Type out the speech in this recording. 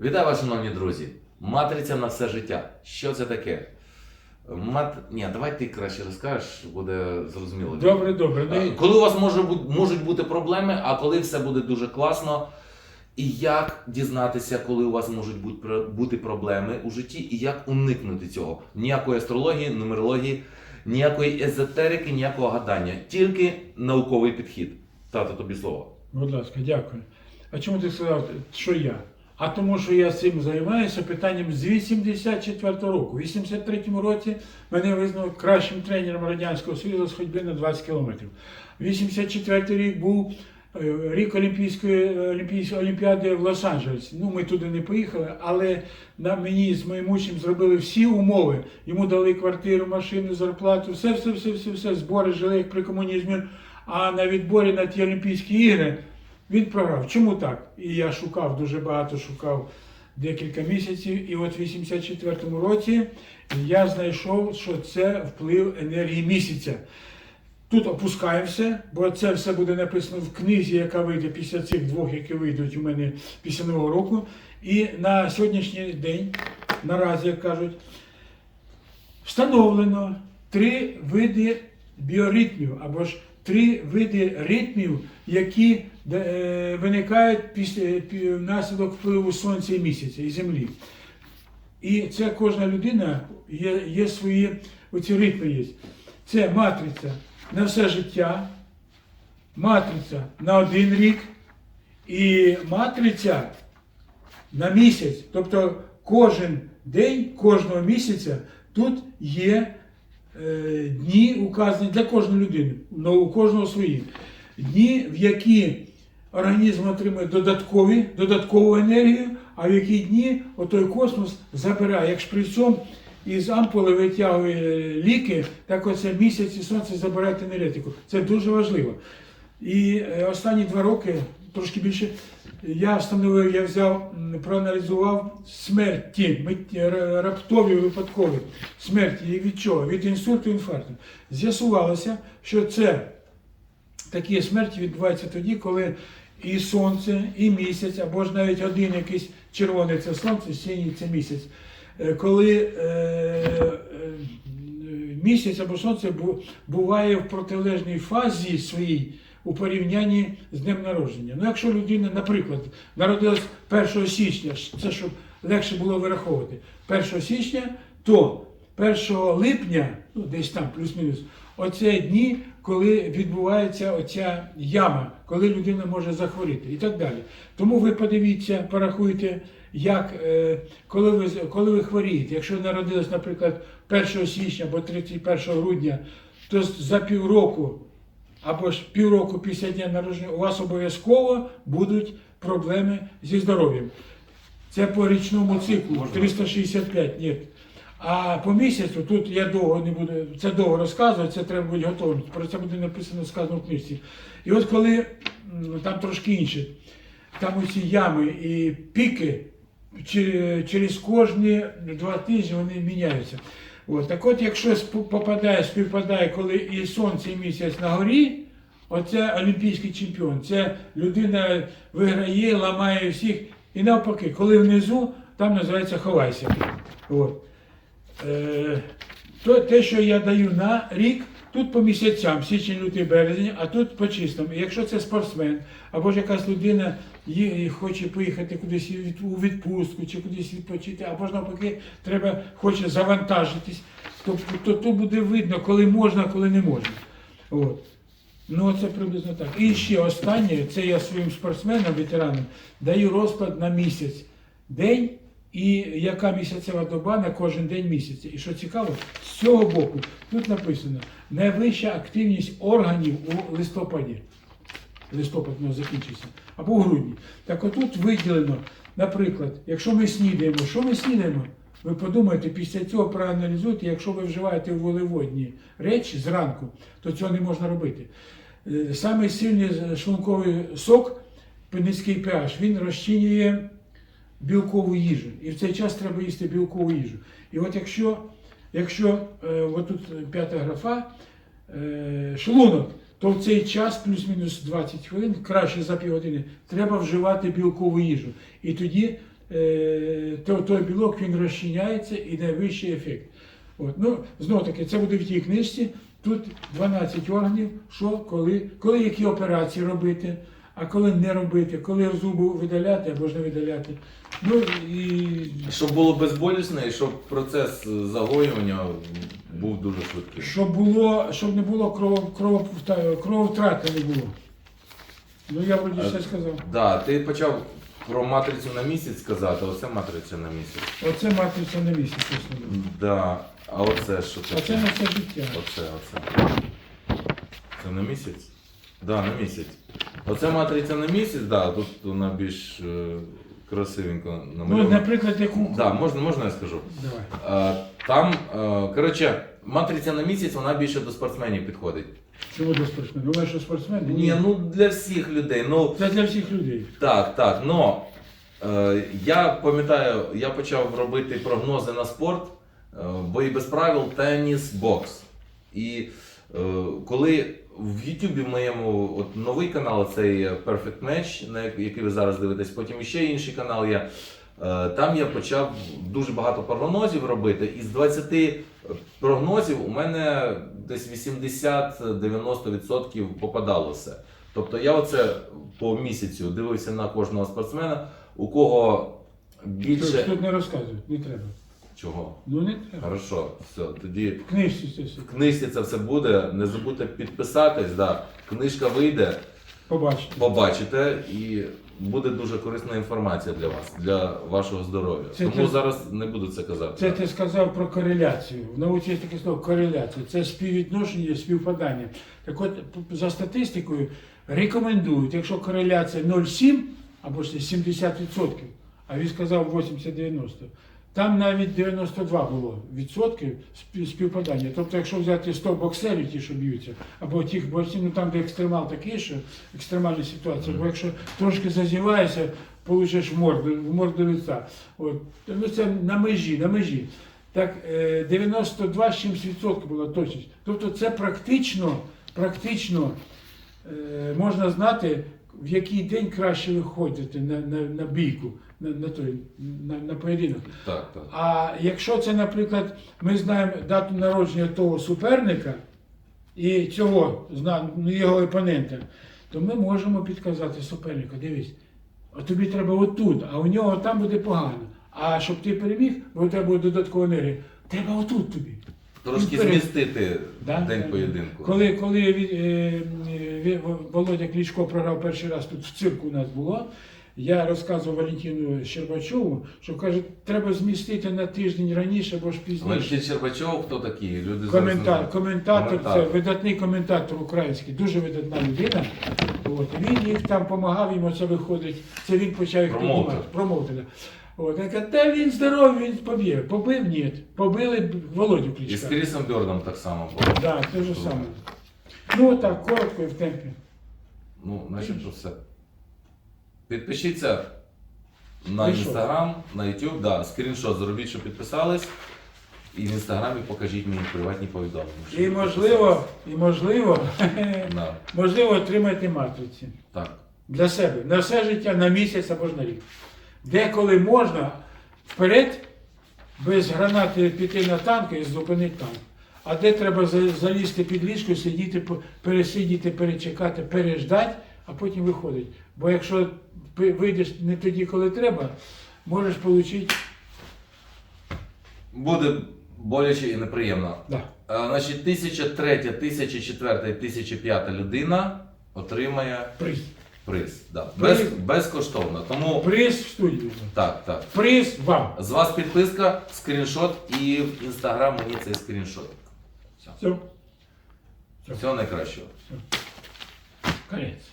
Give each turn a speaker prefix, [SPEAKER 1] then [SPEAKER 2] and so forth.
[SPEAKER 1] Вітаю вас, шановні друзі! Матриця на все життя. Що це таке? Мат... Ні, давай ти краще розкажеш, буде зрозуміло.
[SPEAKER 2] Добре, добре. Ну,
[SPEAKER 1] Е, Коли у вас може можуть бути проблеми, а коли все буде дуже класно. І як дізнатися, коли у вас можуть бути проблеми у житті, і як уникнути цього? Ніякої астрології, нумерології, ніякої езотерики, ніякого гадання, тільки науковий підхід. Тато, тобі слово.
[SPEAKER 2] Будь ласка, дякую. А чому ти сказав, що я? А тому, що я цим займаюся питанням з 84 року. У 83-му році мене визнали кращим тренером Радянського Союзу з ходьби на 20 кілометрів. 84 рік був е, рік Олімпійської, Олімпійської Олімпіади в Лос-Анджелесі. Ну, ми туди не поїхали, але на мені з моїм учнем зробили всі умови. Йому дали квартиру, машину, зарплату, все, все, все, все, все, збори жили як при комунізмі. А на відборі на ті Олімпійські ігри він програв. Чому так? І я шукав, дуже багато шукав декілька місяців. І от в 84-му році я знайшов, що це вплив енергії місяця. Тут опускаємося, бо це все буде написано в книзі, яка вийде після цих двох, які вийдуть у мене після Нового року. І на сьогоднішній день, наразі, як кажуть, встановлено три види біоритмів або ж три види ритмів, які виникають після пі- внаслідок впливу сонця і місяця і землі. І це кожна людина є, є свої оці ритми є. Це матриця на все життя, матриця на один рік і матриця на місяць. Тобто кожен день кожного місяця тут є е, дні указані для кожної людини, але у кожного свої. Дні, в які організм отримує додаткові, додаткову енергію, а в які дні отой космос забирає, як шприцом із ампули витягує ліки, так оце місяць і сонце забирають енергетику. Це дуже важливо. І е, останні два роки, трошки більше, я встановив, я взяв, проаналізував смерті, раптові випадкові смерті. І від чого? Від інсульту, інфаркту. З'ясувалося, що це такі смерті відбуваються тоді, коли і сонце, і місяць, або ж навіть один якийсь червоний це сонце, синій це місяць. Е, Коли е, е, місяць або сонце буває в протилежній фазі своїй у порівнянні з днем народження. Ну, якщо людина, наприклад, народилась 1 січня, це щоб легше було вираховувати, 1 січня, то 1 липня, ну десь там плюс-мінус, оце дні, коли відбувається оця яма, коли людина може захворіти і так далі. Тому ви подивіться, порахуйте, як, е, коли, ви, коли ви хворієте. Якщо народились, наприклад, 1 січня або 31 грудня, то за півроку або ж півроку після дня народження у вас обов'язково будуть проблеми зі здоров'ям. Це по річному циклу, 365 ні. А по місяцю тут я довго не буду, це довго розказувати, це треба бути готовим. Про це буде написано сказано в книжці. І от коли там трошки інше, там оці ями і піки через кожні два тижні вони міняються. От. Так от, якщо попадає, співпадає, коли і сонце, і місяць на горі, оце олімпійський чемпіон. Це людина виграє, ламає всіх. І навпаки, коли внизу, там називається ховайся. От. Е, то те, що я даю на рік, тут по місяцям, січень, лютий, березень, а тут по чистому. Якщо це спортсмен, або ж якась людина хоче поїхати кудись у відпустку чи кудись відпочити, або ж навпаки, треба хоче завантажитись, то, то, то буде видно, коли можна, коли не можна. От. Ну, це приблизно так. І ще останнє, це я своїм спортсменам, ветеранам, даю розклад на місяць, день і яка місяцева доба на кожен день місяця. І що цікаво, з цього боку тут написано найвища активність органів у листопаді. Листопад у нас або в грудні. Так отут виділено, наприклад, якщо ми снідаємо, що ми снідаємо? Ви подумайте, після цього проаналізуйте, якщо ви вживаєте вуглеводні речі зранку, то цього не можна робити. Е, Саме сильний шлунковий сок, низький pH, він розчинює білкову їжу. І в цей час треба їсти білкову їжу. І от якщо, якщо е, отут п'ята графа, е, шлунок, то в цей час, плюс-мінус 20 хвилин, краще за півгодини, треба вживати білкову їжу. І тоді е, то, той білок він розчиняється і дає вищий ефект. От. Ну, знов таки, це буде в тій книжці. Тут 12 органів, що, коли, коли які операції робити, а коли не робити, коли зуби видаляти або ж не видаляти. Ну і
[SPEAKER 1] Щоб було безболісно і щоб процес загоювання був дуже швидкий.
[SPEAKER 2] щоб було, щоб не було кров, кров, крововтрати не було. Ну я вроді все сказав.
[SPEAKER 1] Да, ти почав про матрицю на місяць сказати, оце матриця на місяць.
[SPEAKER 2] Оце матриця на місяць, чесно.
[SPEAKER 1] Да. А оце що таке?
[SPEAKER 2] на все життя.
[SPEAKER 1] Оце, оце. Це на місяць? Да, на місяць. Оце матриця на місяць, да, тут вона більш е, красивенько
[SPEAKER 2] Ну,
[SPEAKER 1] намальована.
[SPEAKER 2] наприклад, яку.
[SPEAKER 1] Да, можна, можна я скажу?
[SPEAKER 2] Давай.
[SPEAKER 1] Е, Там, е, коротше, матриця на місяць, вона більше до спортсменів підходить.
[SPEAKER 2] Чому до спортсменів? Думаєш, що спортсмени?
[SPEAKER 1] Ні, ну для всіх людей. Ну,
[SPEAKER 2] Це для всіх людей.
[SPEAKER 1] Так, так. Но е, я пам'ятаю, я почав робити прогнози на спорт, е, бої без правил, теніс, бокс. І е, коли в Ютубі моєму от, новий канал, цей Perfect Match, на який ви зараз дивитесь, потім ще інший канал є. е, Там я почав дуже багато прогнозів робити, і з 20 прогнозів у мене десь 80-90% попадало все. Тобто я оце по місяцю дивився на кожного спортсмена, у кого більше.
[SPEAKER 2] тут не розказують, не треба.
[SPEAKER 1] Чого?
[SPEAKER 2] Ну не треба.
[SPEAKER 1] Хорошо, все. Тоді
[SPEAKER 2] В книжці це все.
[SPEAKER 1] в книжці це все буде. Не забудьте підписатись. Да. Книжка вийде,
[SPEAKER 2] Побачите.
[SPEAKER 1] побачите, і буде дуже корисна інформація для вас, для вашого здоров'я.
[SPEAKER 2] Це
[SPEAKER 1] Тому
[SPEAKER 2] ти-
[SPEAKER 1] зараз не буду це казати.
[SPEAKER 2] Це ти сказав про кореляцію. В науці є таке слово кореляція. Це співвідношення, співпадання. Так от, п- за статистикою рекомендують, якщо кореляція 0,7 або ж 70%, а він сказав 80-90%, там навіть 92 було відсотків спів- співпадання. Тобто, якщо взяти 100 боксерів, ті, що б'ються, або тих борців, ну там, де екстремал такий, що екстремальна ситуація, бо якщо трошки зазіваєшся, получиш в морду, в морду лиця. От. Ну це на межі, на межі. Так, е, 92 з чимсь відсотків була точність. Тобто це практично, практично е, можна знати, в який день краще виходити на, на, на бійку, на, на, той, на, на поєдинок.
[SPEAKER 1] Так, так.
[SPEAKER 2] А якщо це, наприклад, ми знаємо дату народження того суперника і цього ну, його опонента, то ми можемо підказати супернику, дивись, а тобі треба отут, а у нього там буде погано. А щоб ти переміг, бо треба буде додаткова енергія, треба отут тобі.
[SPEAKER 1] Трошки змістити
[SPEAKER 2] Да?
[SPEAKER 1] день поєдинку.
[SPEAKER 2] Коли, коли е, е, Володя Кличко програв перший раз тут в цирку у нас було, я розказував Валентину Щербачову, що каже, треба змістити на тиждень раніше або ж пізніше.
[SPEAKER 1] Валентин Щербачов, хто такий? Люди
[SPEAKER 2] Коментар,
[SPEAKER 1] не
[SPEAKER 2] коментатор, це видатний коментатор український, дуже видатна людина. От, він їх там допомагав, йому це виходить. Це він почав їх піднімати. Промоутер. От, він каже, та він здоровий, він поб'є. Побив, ні. Побили Володю
[SPEAKER 1] І з. Крісом Бьордом так само було.
[SPEAKER 2] Так, те ж саме. Ну так, коротко і в темпі.
[SPEAKER 1] Ну, начебто все. Підпишіться на
[SPEAKER 2] Ти що?
[SPEAKER 1] інстаграм, на YouTube, да, скріншот зробіть, що підписались. І в інстаграмі покажіть мені приватні повідомлення. що
[SPEAKER 2] І
[SPEAKER 1] ви
[SPEAKER 2] можливо, і можливо,
[SPEAKER 1] підписались. Да,
[SPEAKER 2] можливо, отримати матриці.
[SPEAKER 1] так.
[SPEAKER 2] Для себе. На все життя, на місяць або ж на рік. Деколи можна вперед, без гранати піти на танк і зупинити танк. А де треба залізти під ліжко, сидіти, пересидіти, перечекати, переждати, а потім виходить. Бо якщо вийдеш не тоді, коли треба, можеш отримати.
[SPEAKER 1] Буде боляче і неприємно.
[SPEAKER 2] Да.
[SPEAKER 1] Е, Значить, 1003, 1004, 1005 людина отримає
[SPEAKER 2] Приз.
[SPEAKER 1] приз. Да.
[SPEAKER 2] Приз.
[SPEAKER 1] Без, безкоштовно. Тому
[SPEAKER 2] Приз в студію.
[SPEAKER 1] так, так.
[SPEAKER 2] Приз вам.
[SPEAKER 1] З вас підписка, скріншот і в інстаграм мені цей скріншот. Все.
[SPEAKER 2] Все.
[SPEAKER 1] Всього найкращого.
[SPEAKER 2] Конець.